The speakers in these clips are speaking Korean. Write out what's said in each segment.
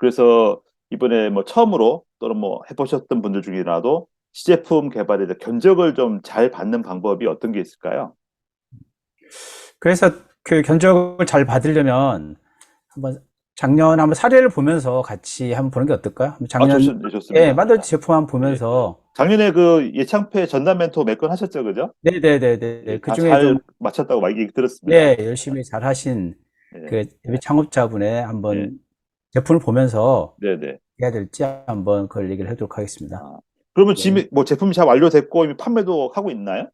그래서 이번에 뭐 처음으로 또는 뭐 해보셨던 분들 중이라도 시제품 개발에 대해 견적을 좀 잘 받는 방법이 어떤 게 있을까요? 그래서 그 견적을 잘 받으려면 한번 작년 한번 사례를 보면서 같이 한번 보는 게 어떨까요? 한번 아, 작년 좋습, 네, 좋습니다. 예, 만들어진 제품 한번 보면서 작년에 그 예창패 전담 멘토 몇 건 하셨죠, 그죠? 네 네 네 네 그 중에 다잘 좀막 얘기 들었습니다. 네, 열심히 잘 하신 네. 그 창업자분의 한번 네. 제품을 보면서 네네. 해야 될지 한번 그걸 얘기를 해도록 하겠습니다. 그러면 네. 지금 뭐 제품이 잘 완료됐고 이미 판매도 하고 있나요?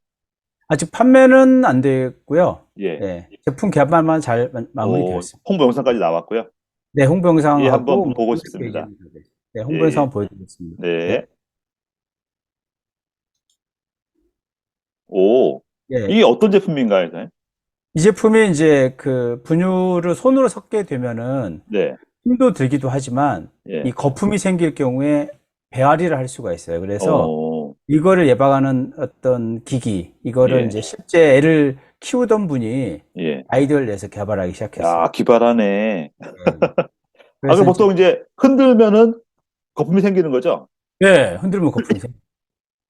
아직 판매는 안 됐고요. 예. 예, 제품 개발만 잘 마- 마무리되었습니다. 홍보 영상까지 나왔고요. 네, 홍보 영상 예, 한번 뭐 보고 싶습니다. 네, 홍보 예, 영상 예. 한번 보여드리겠습니다. 네. 오, 예, 이게 어떤 제품인가요, 선생님? 이 제품이 이제 그 분유를 손으로 섞게 되면은 네. 힘도 들기도 하지만 예. 이 거품이 생길 경우에 배앓이를 할 수가 있어요. 그래서 오, 이거를 예방하는 어떤 기기, 이거를 예. 이제 실제 애를 키우던 분이 예. 아이디어를 내서 개발하기 시작했어요. 야, 기발하네. 예. 아, 그래서 그럼 보통 이제 흔들면은 거품이 생기는 거죠? 예, 흔들면 거품이 생겨요.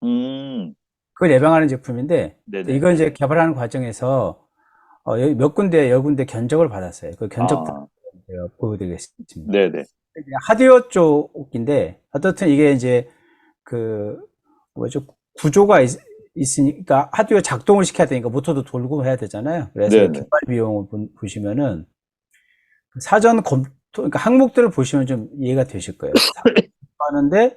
음, 그걸 예방하는 제품인데 네네. 이걸 이제 개발하는 과정에서 어, 몇 군데, 여러 군데 견적을 받았어요. 그 견적 아, 제가 보여드리겠습니다. 네네. 하드웨어 쪽인데 어떻든 이게 이제 그 뭐죠 구조가 있, 있으니까 하드웨어 작동을 시켜야 되니까 모터도 돌고 해야 되잖아요. 그래서 네네. 개발 비용을 보- 보시면은 그 사전 검토 그러니까 항목들을 보시면 좀 이해가 되실 거예요. 하는데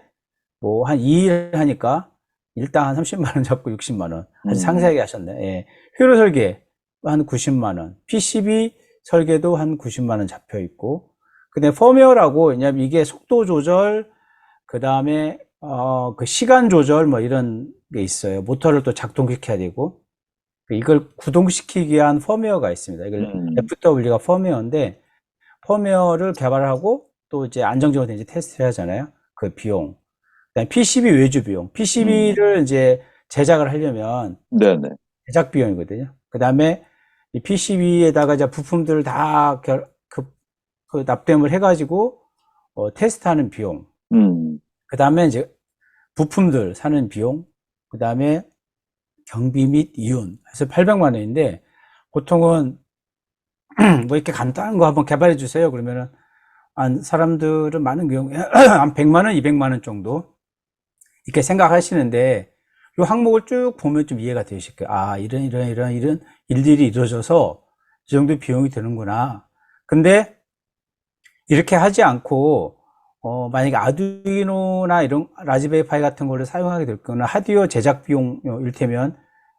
뭐 한 2일 하니까 일당 한 30만 원 잡고 60만 원 아주 음. 상세하게 하셨네. 예. 회로 설계 한 90만 원, PCB 설계도 한 90만 원 잡혀 있고, 근데 펌웨어라고 왜냐면 이게 속도 조절, 그 다음에 어, 그 시간 조절 뭐 이런 게 있어요. 모터를 또 작동시켜야 되고 이걸 구동시키기 위한 펌웨어가 있습니다. 이걸 음. FW가 펌웨어인데 펌웨어를 개발하고 또 이제 안정적으로 이제 테스트를 하잖아요. 그 비용. 그다음에 PCB 외주 비용. PCB를 이제 제작을 하려면 네네. 제작 비용이거든요. 그 다음에 이 PCB에다가 이제 부품들을 다 결, 그, 그 납땜을 해가지고 어, 테스트하는 비용. 음, 그 다음에 이제 부품들 사는 비용. 그 다음에 경비 및 이윤. 해서 800만 원인데 보통은 뭐 이렇게 간단한 거 한번 개발해 주세요. 그러면은 한 사람들은 많은 경우에 한 100만 원, 200만 원 정도 이렇게 생각하시는데 이 항목을 쭉 보면 좀 이해가 되실 거예요. 아, 이런, 이런, 이런, 이런 일들이 이루어져서 이 정도 비용이 드는구나. 근데 이렇게 하지 않고, 어, 만약에 아두이노나 이런 라즈베리 파이 같은 거를 사용하게 될 거는 하드웨어 제작 비용, 어, 일테면,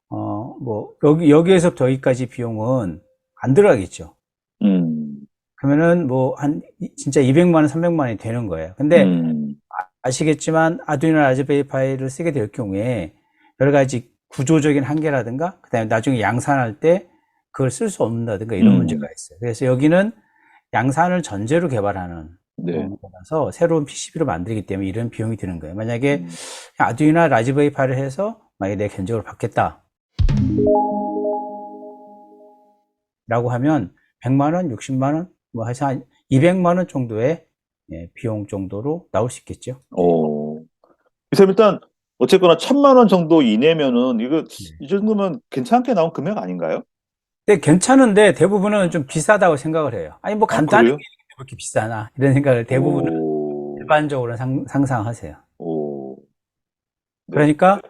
어, 뭐, 여기, 여기에서부터 여기까지 비용은 안 들어가겠죠. 음, 그러면은 뭐, 한, 이- 진짜 200만 원, 300만 원이 되는 거예요. 근데 음, 아시겠지만 아두이노 라즈베리 파이를 쓰게 될 경우에 여러 가지 구조적인 한계라든가 그다음에 나중에 양산할 때 그걸 쓸 수 없는다든가 이런 음. 문제가 있어요. 그래서 여기는 양산을 전제로 개발하는 네. 거라서 새로운 PCB로 만들기 때문에 이런 비용이 드는 거예요. 만약에 음, 아두이노 라즈베리 파이를 해서 만약에 내 견적을 받겠다. 라고 하면 100만 원, 60만 원, 뭐 해서 한 200만 원 정도의 예, 비용 정도로 나올 수 있겠죠. 오. 그래서 일단 어쨌거나 천만 원 정도 이내면은 이거 네. 이 정도면 괜찮게 나온 금액 아닌가요? 근데 괜찮은데 대부분은 좀 비싸다고 생각을 해요. 아니 뭐 간단한 그래요? 게 이렇게 비싸나 이런 생각을 대부분은 오, 일반적으로 상, 상상하세요. 오, 네. 그러니까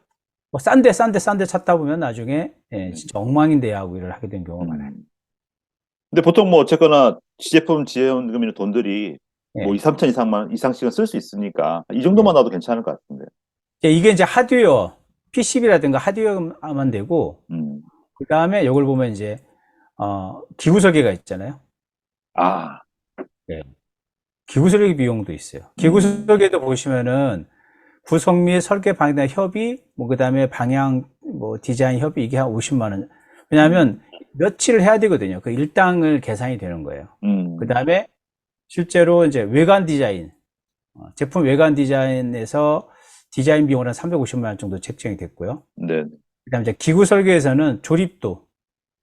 뭐 싼데 싼데 싼데 찾다 보면 나중에 예, 네. 진짜 엉망인데 하고 일을 하게 되는 경우가 많아요. 음. 근데 보통 뭐 어쨌거나 시제품 지원금이나 돈들이 네. 뭐 2, 3천 이상만 이상씩은 쓸 수 있으니까 이 정도만 나도 괜찮을 것 같은데. 이제 이게 이제 하드웨어, PCB라든가 하드웨어만 되고 음. 그 다음에 이걸 보면 이제 어, 기구 설계가 있잖아요. 아, 기구 설계 비용도 있어요. 기구 음. 설계도 보시면은 구성 및 설계 방향 협의, 뭐 그 다음에 방향 뭐 디자인 협의 이게 한 50만 원. 왜냐하면 며칠을 해야 되거든요. 그 일당을 계산이 되는 거예요. 음. 그 다음에 실제로 이제 외관 디자인, 어, 제품 외관 디자인에서 디자인 비용은 한 350만 원 정도 책정이 됐고요. 네. 그다음에 이제 기구 설계에서는 조립도,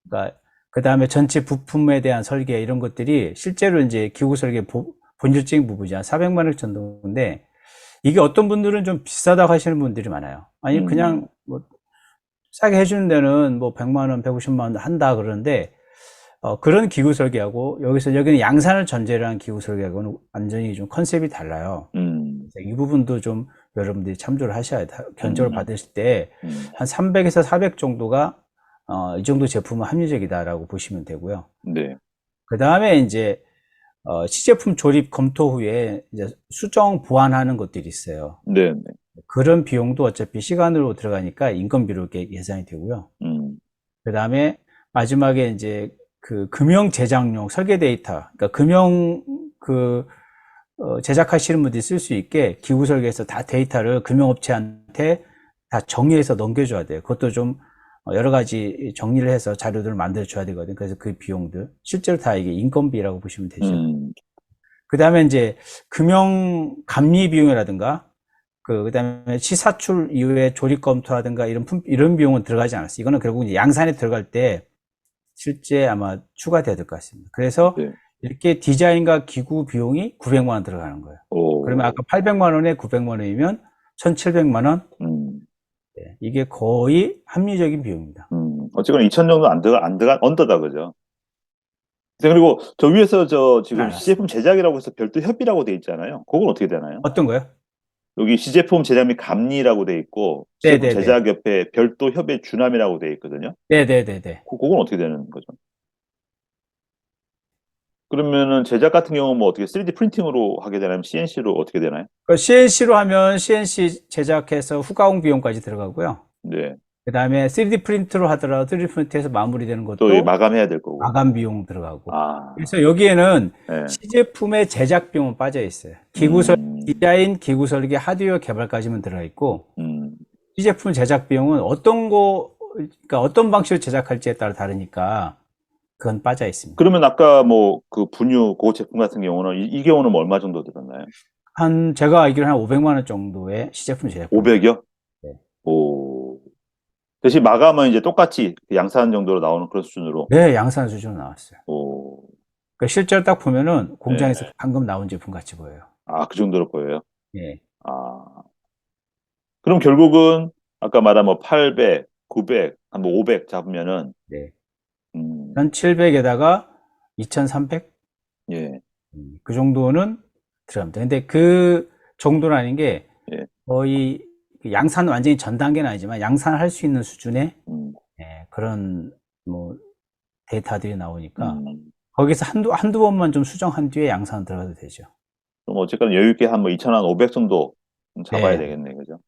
그러니까 그 다음에 전체 부품에 대한 설계 이런 것들이 실제로 이제 기구 설계 보, 본질적인 부분이지 한 400만 원 정도인데 이게 어떤 분들은 좀 비싸다고 하시는 분들이 많아요. 아니 음. 그냥 뭐 싸게 해주는 데는 뭐 100만 원, 150만 원 한다 그러는데 어, 그런 기구 설계하고 여기서 여기는 양산을 전제로 한 기구 설계하고는 완전히 좀 컨셉이 달라요. 음, 이 부분도 좀 여러분들이 참조를 하셔야 돼요. 견적을 음. 받으실 때 음, 한 300에서 400 정도가 어, 이 정도 제품은 합리적이다라고 보시면 되고요. 네. 그 다음에 이제 어, 시제품 조립 검토 후에 이제 수정 보완하는 것들이 있어요. 네, 네. 그런 비용도 어차피 시간으로 들어가니까 인건비로 예상이 되고요. 음, 그 다음에 마지막에 이제 그 금형 제작용 설계 데이터, 그러니까 금형 그 어, 제작하시는 분들이 쓸 수 있게 기구 설계에서 다 데이터를 금형업체한테 다 정리해서 넘겨줘야 돼요. 그것도 좀 어, 여러 가지 정리를 해서 자료들을 만들어 줘야 되거든요. 그래서 그 비용들 실제로 다 이게 인건비라고 보시면 되죠. 음, 그 다음에 이제 금형 감리 비용이라든가 그 그 다음에 시사출 이후에 조립 검토라든가 이런 품- 이런 비용은 들어가지 않았어요. 이거는 결국 이제 양산에 들어갈 때 실제 아마 추가돼야 될 것 같습니다. 그래서 네. 이렇게 디자인과 기구 비용이 900만 원 들어가는 거예요. 오, 그러면 아까 800만 원에 900만 원이면 1,700만 원 음, 네, 이게 거의 합리적인 비용입니다. 음, 어쨌거나 2천 정도 안 들어가, 안 들어가, 언더다, 그죠? 네, 그리고 저 위에서 저 지금 아. 시제품 제작이라고 해서 별도 협의라고 돼 있잖아요. 그건 어떻게 되나요? 어떤 거요? 여기 시제품 제작 및 감리라고 돼 있고, 시제품 네네네. 제작 옆에 별도 협의 주남이라고 돼 있거든요. 네네네네. 그, 그건 어떻게 되는 거죠? 그러면은 제작 같은 경우는 뭐 어떻게 3D 프린팅으로 하게 되나요? CNC로 어떻게 되나요? CNC로 하면 CNC 제작해서 후가공 비용까지 들어가고요. 네. 그 다음에 3D 프린트로 하더라도 3D 프린트에서 마무리되는 것도 또이 마감해야 될 거고. 마감 비용 들어가고. 아, 그래서 여기에는 네. 시제품의 제작 비용은 빠져 있어요. 기구 설, 음, 디자인, 기구 설계, 하드웨어 개발까지만 들어가 있고, 음, 시제품 제작 비용은 어떤 거, 그러니까 어떤 방식으로 제작할지에 따라 다르니까, 그건 빠져 있습니다. 그러면 아까 뭐 그 분유 그 제품 같은 경우는 이, 이 경우는 뭐 얼마 정도 들었나요? 한, 제가 알기로는 한 500만 원 정도의 시제품 제작. 500이요? 네. 오. 대신 마감은 이제 똑같이 그 양산 정도로 나오는 그런 수준으로. 네, 양산 수준으로 나왔어요. 오. 그러니까 실제로 딱 보면은 공장에서 네. 방금 나온 제품 같이 보여요. 아, 그 정도로 보여요? 예. 아. 그럼 결국은 아까 말한 뭐 800, 900, 한뭐 500 잡으면은, 네. 음, 1700에다가 2300? 예, 음, 그 정도는 들어갑니다. 근데 그 정도는 아닌 게 예. 거의 그 양산 완전히 전 단계는 아니지만 양산을 할 수 있는 수준의 음, 예, 그런 뭐 데이터들이 나오니까 음. 거기서 한두 한두 번만 좀 수정한 뒤에 양산 들어가도 되죠. 그럼 어쨌거나 여유있게 한 뭐 2,500 정도 잡아야 네. 되겠네, 그죠?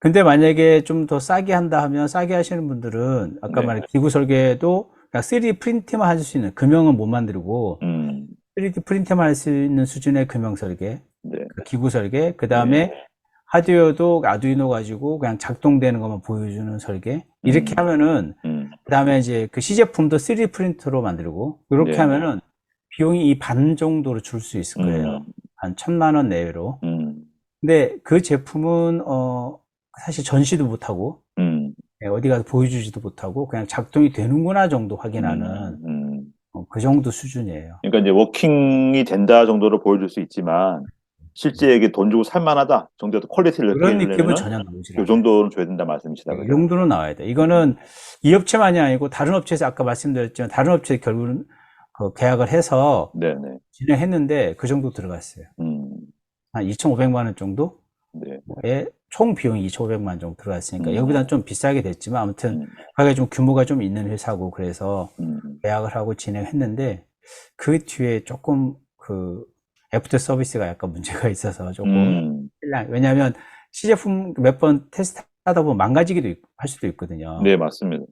근데 만약에 좀 더 싸게 한다 하면 싸게 하시는 분들은 아까 네. 말한 기구 설계도 그냥 3D 프린트만 할 수 있는 금형은 못 만들고 음, 3D 프린트만 할 수 있는 수준의 금형 설계 네. 그 기구 설계, 그 다음에 하드웨어도 아두이노 가지고 그냥 작동되는 것만 보여주는 설계. 이렇게 음. 하면은, 음, 그 다음에 이제 그 시제품도 3D 프린터로 만들고, 이렇게 네. 하면은 비용이 이 반 정도로 줄 수 있을 거예요. 음, 한 천만 원 내외로. 음, 근데 그 제품은, 어, 사실 전시도 못 하고, 음, 예, 어디 가서 보여주지도 못하고, 그냥 작동이 되는구나 정도 확인하는, 음. 어, 그 정도 수준이에요. 그러니까 이제 워킹이 된다 정도로 보여줄 수 있지만 실제 이게 돈 주고 살만하다 정도의 퀄리티를 그런 느낌은 전혀 나오지 이 않아요. 정도는 줘야 된다 말씀이시다. 네, 이? 정도는 나와야 돼. 이거는 이 업체만이 아니고 다른 업체에서 아까 말씀드렸지만 다른 업체 결국은 그 계약을 해서 네네. 진행했는데 그 정도 들어갔어요. 음, 한 2,500만 원 정도의 네. 총 비용이 2,500만 원 정도 들어갔으니까 음. 여기보다는 좀 비싸게 됐지만 아무튼 음, 가게 좀 규모가 좀 있는 회사고 그래서 음, 계약을 하고 진행했는데 그 뒤에 조금 그 애프터 서비스가 약간 문제가 있어서 조금 음, 실랑- 왜냐하면 시제품 몇 번 테스트 하다 보면 망가지기도 있- 할 수도 있거든요. 네 맞습니다.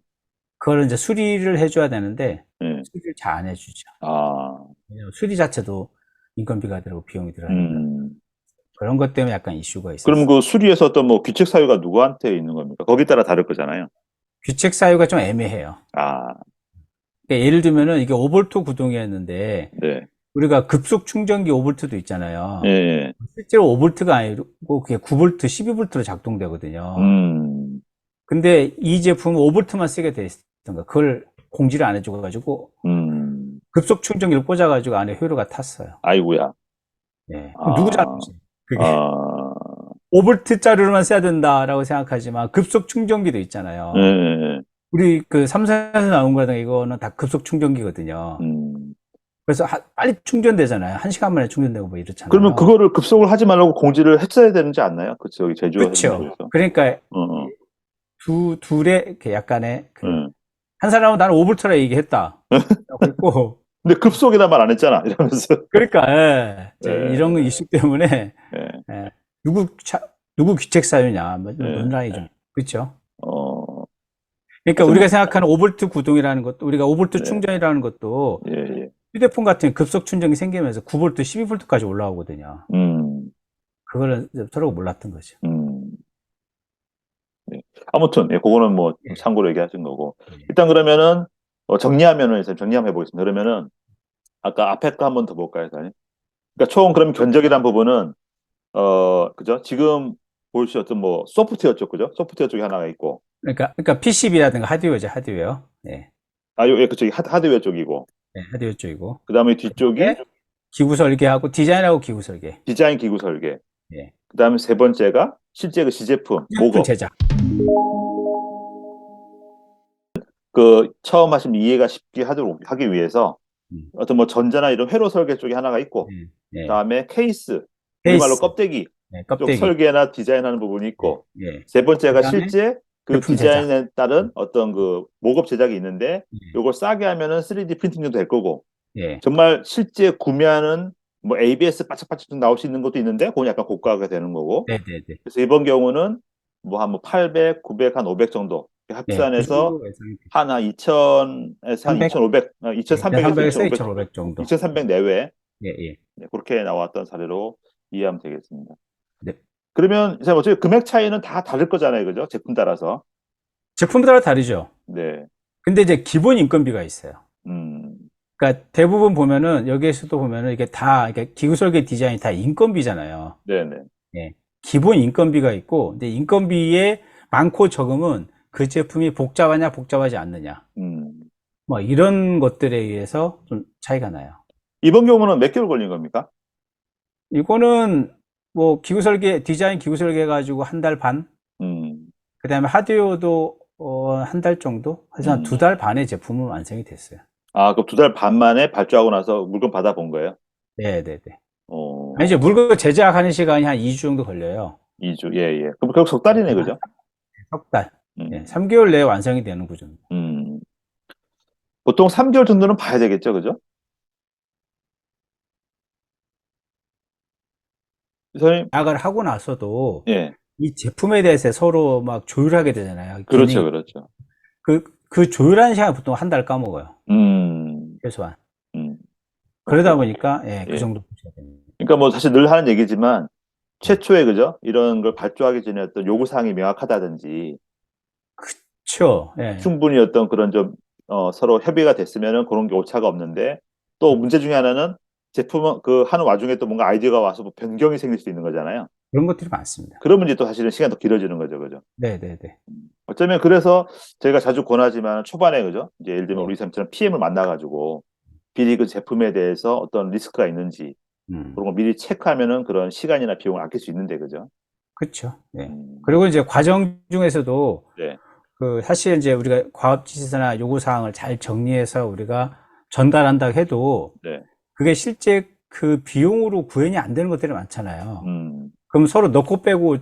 그거를 이제 수리를 해줘야 되는데 네. 수리를 잘 안 해주죠. 아, 수리 자체도 인건비가 들어고 비용이 들어가니까 음. 그런 것 때문에 약간 이슈가 있어요. 그럼 그 수리에서 어떤 뭐 규칙 사유가 누구한테 있는 겁니까? 거기 따라 다를 거잖아요. 규칙 사유가 좀 애매해요. 아, 그러니까 예를 들면은 이게 5V 구동이었는데 네. 우리가 급속 충전기 5V도 있잖아요. 예, 예. 실제로 5V가 아니고 그게 9V, 12V로 작동되거든요. 음, 근데 이 제품은 5V만 쓰게 돼 있던가 그걸 공지를 안 해줘가지고 음, 급속 충전기를 꽂아가지고 안에 회로가 탔어요. 아이고야. 예. 아. 누구 잘못이? 그게 아, 5V 자료로만 써야 된다라고 생각하지만 급속 충전기도 있잖아요. 예, 예, 우리 그 삼성에서 나온 거랑 이거는 다 급속 충전기거든요. 음. 그래서 하- 빨리 충전되잖아요. 한 시간 만에 충전되고 뭐 이렇잖아요. 그러면 그거를 급속을 하지 말라고 공지를 했어야 되는지 않나요? 그 저기 제주 그렇죠. 그러니까 어, 어, 두 둘의 이렇게 약간의 그 예. 한 사람은 나는 5V라 얘기했다. 했고 근데 급속이란 말안 했잖아. 이러면서. 그러니까 예, 이제 예. 이런 이슈 때문에 예. 누구 차, 누구 귀책 사유냐 뭐 예. 논란이 좀 그렇죠. 어, 그러니까 우리가 생각하는 5V 구동이라는 것도 우리가 5V 네. 충전이라는 것도 예, 예. 휴대폰 같은 급속 충전이 생기면서 9V, 12V까지 올라오거든요. 음, 그거를 이제 서로가 몰랐던 거죠. 음. 네. 아무튼, 예, 그거는 뭐, 예. 참고로 얘기하신 거고. 예. 일단 그러면은, 어, 정리하면은, 이제 정리 한번 해보겠습니다. 그러면은, 아까 앞에 거 한번 더 볼까요, 사장님? 그러니까 총, 그럼 견적이란 부분은, 어, 그죠? 지금 보여주셨던 뭐, 소프트웨어 쪽, 그죠? 소프트웨어 쪽이 하나가 있고, 그러니까 그러니까 PCB라든가 하드웨어죠, 하드웨어. 네. 아, 요, 예, 그쪽이 하- 하드웨어 쪽이고, 네, 하드웨어 쪽이고. 그 다음에 뒤쪽이 네. 기구 설계하고 디자인하고 기구 설계. 디자인 기구 설계. 예. 그 다음에 세 번째가 실제 그 시제품, 제품 목업. 제작. 그 처음 하시면 이해가 쉽게 하도록 하기 위해서 음. 어떤 뭐 전자나 이런 회로 설계 쪽이 하나가 있고 네. 네. 그다음에 케이스, 케이스. 우리말로 껍데기 네, 쪽 껍데기. 설계나 디자인하는 부분이 있고 예. 세 번째가 실제 그 디자인에 따른 어떤 그 목업 제작이 있는데 예. 요걸 싸게 하면은 3D 프린팅도 될 거고 예. 정말 실제 구매하는 뭐 ABS 바짝바짝 나올 수 있는 것도 있는데 그건 약간 고가가 되는 거고 네, 네, 네. 그래서 이번 경우는 뭐 한 뭐 800, 900, 한 500 정도 네, 합산해서 그 예상이 돼요. 한 2,000에서 한 300? 2,500, 어, 2,300에서 300에서 2,500, 2,500 정도. 2,300 내외 예, 예. 네, 그렇게 나왔던 사례로 이해하면 되겠습니다. 네. 그러면 이제 어차피 금액 차이는 다 다를 거잖아요, 그죠? 제품 따라서. 제품 따라 다르죠. 네, 근데 이제 기본 인건비가 있어요. 음, 그러니까 대부분 보면은 여기에서도 보면은 이게 다 이게 기구 설계 디자인이 다 인건비잖아요. 네, 네, 기본 인건비가 있고, 근데 인건비의 많고 적음은 그 제품이 복잡하냐 복잡하지 않느냐. 음. 뭐 이런 것들에 의해서 좀 차이가 나요. 이번 경우는 몇 개월 걸린 겁니까? 이거는 뭐 기구 설계 디자인 기구 설계 가지고 한 달 반, 음, 그다음에 하드웨어도 어, 한 달 정도, 그래서 음. 한두 달 반에 제품은 완성이 됐어요. 아, 그럼 두 달 반 만에 발주하고 나서 물건 받아본 거예요? 네, 네, 네. 어, 아니, 이제 물건 제작하는 시간이 한 2주 정도 걸려요. 2주, 예, 예. 그럼 결국 석 달이네, 그죠? 석 달. 음, 예, 3개월 내에 완성이 되는 구조입니다. 음. 보통 3개월 정도는 봐야 되겠죠, 그죠? 선생님, 계약을 하고 나서도 예, 이 제품에 대해서 서로 막 조율하게 되잖아요. 그렇죠. 그렇죠. 그, 그 조율하는 시간 보통 한 달 까먹어요. 음, 최소한. 음. 그러다 보니까, 예, 그 예. 정도 보셔야 됩니다. 그러니까 뭐 사실 늘 하는 얘기지만 최초에 그죠? 이런 걸 발주하기 전에 어떤 요구 사항이 명확하다든지 그쵸. 예. 충분히 어떤 그런 좀 어, 서로 협의가 됐으면은 그런 게 오차가 없는데 또 문제 중에 하나는 제품 그 하는 와중에 또 뭔가 아이디어가 와서 뭐 변경이 생길 수 있는 거잖아요. 그런 것들이 많습니다. 그러면 이제 또 사실은 시간이 더 길어지는 거죠, 그죠? 네, 네, 네. 어쩌면 그래서 저희가 자주 권하지만 초반에 그죠? 이제 예를 들면 네. 우리 쌤처럼 PM을 만나가지고 미리 그 제품에 대해서 어떤 리스크가 있는지 음, 그런 거 미리 체크하면은 그런 시간이나 비용을 아낄 수 있는데 그죠? 그쵸. 예. 음, 그리고 이제 과정 중에서도 네. 그 사실 이제 우리가 과업 지시서나 요구 사항을 잘 정리해서 우리가 전달한다 해도 네. 그게 실제 그 비용으로 구현이 안 되는 것들이 많잖아요. 음, 그럼 서로 넣고 빼고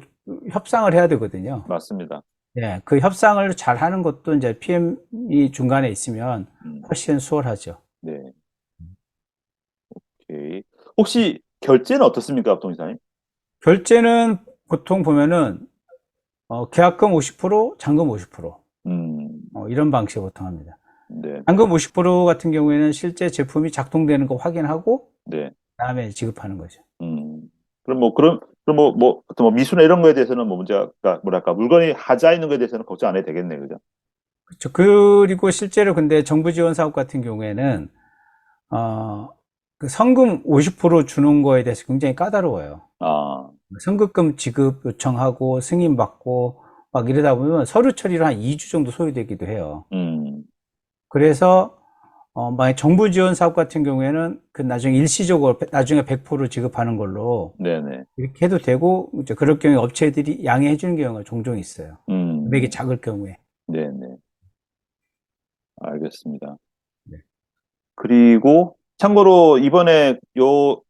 협상을 해야 되거든요. 맞습니다. 예, 그 협상을 잘 하는 것도 이제 PM이 중간에 있으면 음, 훨씬 수월하죠. 네. 오케이. 혹시 결제는 어떻습니까, 동이사님? 결제는 보통 보면은 어, 계약금 50%, 잔금 50%. 음, 어, 이런 방식을 보통 합니다. 네, 잔금 50% 같은 경우에는 실제 제품이 작동되는 거 확인하고 네. 그다음에 지급하는 거죠. 음. 그럼 뭐, 그럼, 그럼 뭐, 뭐, 어떤 뭐 미수나 이런 거에 대해서는 뭐 문제가, 뭐랄까, 물건이 하자 있는 거에 대해서는 걱정 안 해도 되겠네, 그죠? 그렇죠. 그리고 실제로 근데 정부 지원 사업 같은 경우에는 어, 그 성금 50% 주는 거에 대해서 굉장히 까다로워요. 아, 선급금 지급 요청하고 승인 받고 막 이러다 보면 서류 처리로 한 2주 정도 소요되기도 해요. 음, 그래서 어, 만약 정부 지원 사업 같은 경우에는 그 나중에 일시적으로 나중에 100% 지급하는 걸로 네네. 이렇게 해도 되고 이제 그럴 경우에 업체들이 양해해 주는 경우가 종종 있어요. 음. 금액이 작을 경우에. 네네. 알겠습니다. 네. 그리고 참고로 이번에 요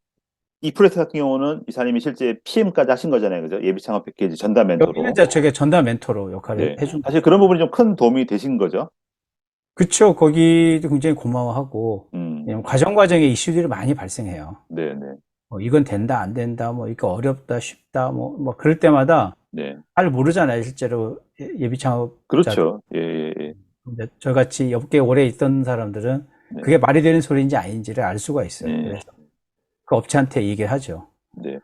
이 프로젝트 같은 경우는 이사님이 실제 PM까지 하신 거잖아요. 그죠? 예비 창업 패키지 전담 멘토로. 여기는 이제 저게 전담 멘토로 역할을 네. 해준 사실 그런 부분이 좀 큰 도움이 되신 거죠. 그쵸. 거기도 굉장히 고마워하고 음. 왜냐면 과정 과정에 이슈들이 많이 발생해요. 네 네. 뭐 이건 된다 안 된다 뭐 이거 어렵다 쉽다 뭐 뭐 그럴 때마다 네. 잘 모르잖아요 실제로 예- 예비 창업 그렇죠. 예, 예, 예. 저같이 업계에 오래 있던 사람들은 네. 그게 말이 되는 소리인지 아닌지를 알 수가 있어요. 네. 그래서 그 업체한테 얘기를 하죠. 네.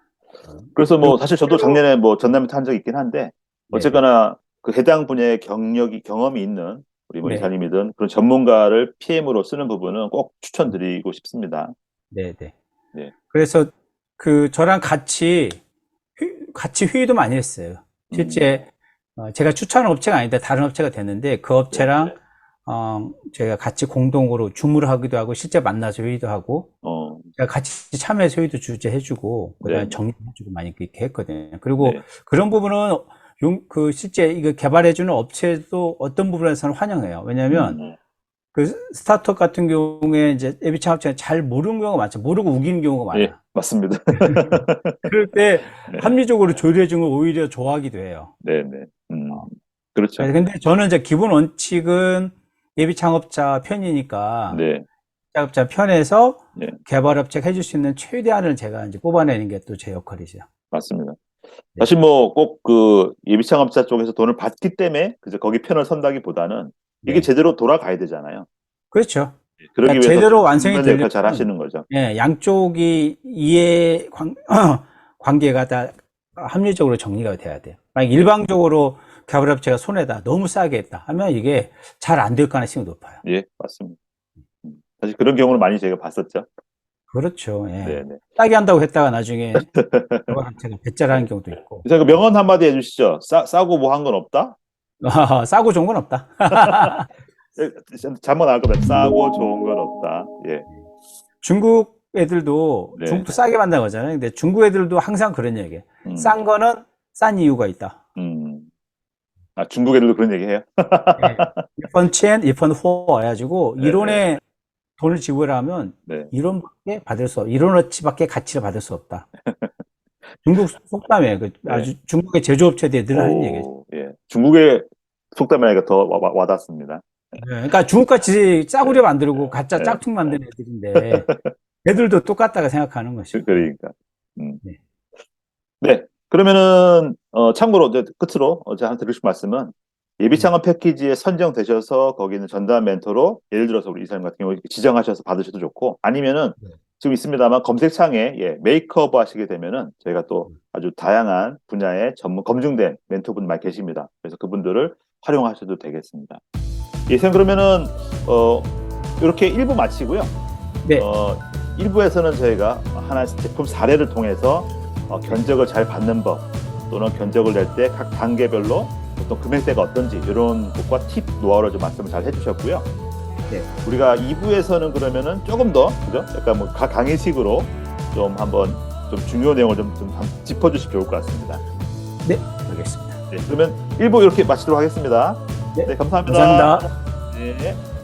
그래서 뭐 사실 저도 작년에 뭐 전담 멘토 한 적이 있긴 한데 어쨌거나 그 해당 분야의 경력이 경험이 있는 우리 뭐 네. 이사님이든 그런 전문가를 PM으로 쓰는 부분은 꼭 추천드리고 싶습니다. 네, 네. 네. 그래서 그 저랑 같이 회- 같이 회의도 많이 했어요. 실제 어, 제가 추천한 업체가 아닌데 다른 업체가 됐는데 그 업체랑 네, 네. 어, 저희가 같이 공동으로 줌을 하기도 하고 실제 만나서 회의도 하고 어, 제가 같이 참여해서 회의도 주재해주고 그다음에 네. 정리해주고 많이 그렇게 했거든요. 그리고 네. 그런 부분은 용, 그 실제 이거 개발해주는 업체도 어떤 부분에서는 환영해요. 왜냐하면 음, 그 스타트업 같은 경우에 이제 예비 창업자가 잘 모르는 경우가 많죠. 모르고 우기는 경우가 많아요. 예, 맞습니다. 그럴 때 네. 합리적으로 조율해주는 걸 오히려 좋아하기도 해요. 네, 네. 음, 어. 그렇죠. 근데 저는 이제 기본 원칙은 예비 창업자 편이니까 네, 창업자 편에서 네. 개발업체가 해줄 수 있는 최대한을 제가 이제 뽑아내는 게 또 제 역할이죠. 맞습니다. 사실 뭐 꼭 그 예비 창업자 쪽에서 돈을 받기 때문에 그저 거기 편을 선다기보다는 이게 네. 제대로 돌아가야 되잖아요. 그렇죠. 그러기 그러니까 위해서 제대로 완성이 역할 잘 되려면- 하시는 거죠. 예, 양쪽이 이해 관, 관계가 다 합리적으로 정리가 돼야 돼요. 만약 일방적으로 개발업체가 손해다, 너무 싸게 했다 하면 이게 잘 안 될 가능성이 높아요. 예, 맞습니다. 음, 사실 그런 경우를 많이 저희가 봤었죠. 그렇죠. 예. 네, 네. 싸게 한다고 했다가 나중에 개발업체가 배짜라는 경우도 있고. 그래서 그 명언 한마디 해주시죠. 싸, 싸고 뭐 한 건 없다? 아, 싸고 좋은 건 없다. 예, 잘못 나올 겁니다. 싸고 좋은 건 없다. 예. 중국 애들도 네. 중국도 싸게 만든 거잖아요. 근데 중국 애들도 항상 그런 얘기예요. 음, 싼 거는 싼 이유가 있다. 음. 아, 중국 애들도 그런 얘기 해요? 이펀 첸, 이펀 호 해가지고 네, 이론에 돈을 지불하면 네. 이론밖에 받을 수 없, 이론어치밖에 가치를 받을 수 없다. 중국 속담에 그 네. 아주 중국의 제조업체들이 늘 하는 오, 얘기죠. 예. 중국의 속담이니까 더 와, 와- 와닿습니다. 그러니까 중국같이 싸구려 만들고 가짜 네. 짝퉁 만드는 애들인데 애들도 똑같다고 생각하는 것이죠. 그러니까. 음. 네. 네. 그러면은, 어, 참고로, 이제 끝으로, 어, 제가 한 싶은 말씀은, 예비 창업 패키지에 선정되셔서 거기는 전담 멘토로, 예를 들어서 우리 이사님 같은 경우 이렇게 지정하셔서 받으셔도 좋고, 아니면은, 네. 지금 있습니다만 검색창에, 예, 메이크업 하시게 되면은, 저희가 또 음. 아주 다양한 분야의 전문, 검증된 멘토분 많이 계십니다. 그래서 그분들을 활용하셔도 되겠습니다. 예, 선 그러면은, 어, 이렇게 1부 마치고요. 네. 어, 1부에서는 저희가 하나의 제품 사례를 통해서 어, 견적을 잘 받는 법 또는 견적을 낼 때 각 단계별로 어떤 금액대가 어떤지 이런 것과 팁, 노하우를 좀 말씀을 잘 해주셨고요. 네. 우리가 2부에서는 그러면은 조금 더 그죠? 약간 뭐 가- 강의식으로 좀 한번 좀 중요 내용을 좀, 좀 짚어주시면 좋을 것 같습니다. 알겠습니다. 네, 그러면 1부 이렇게 마치도록 하겠습니다. 네. 네 감사합니다. 감사합니다. 네.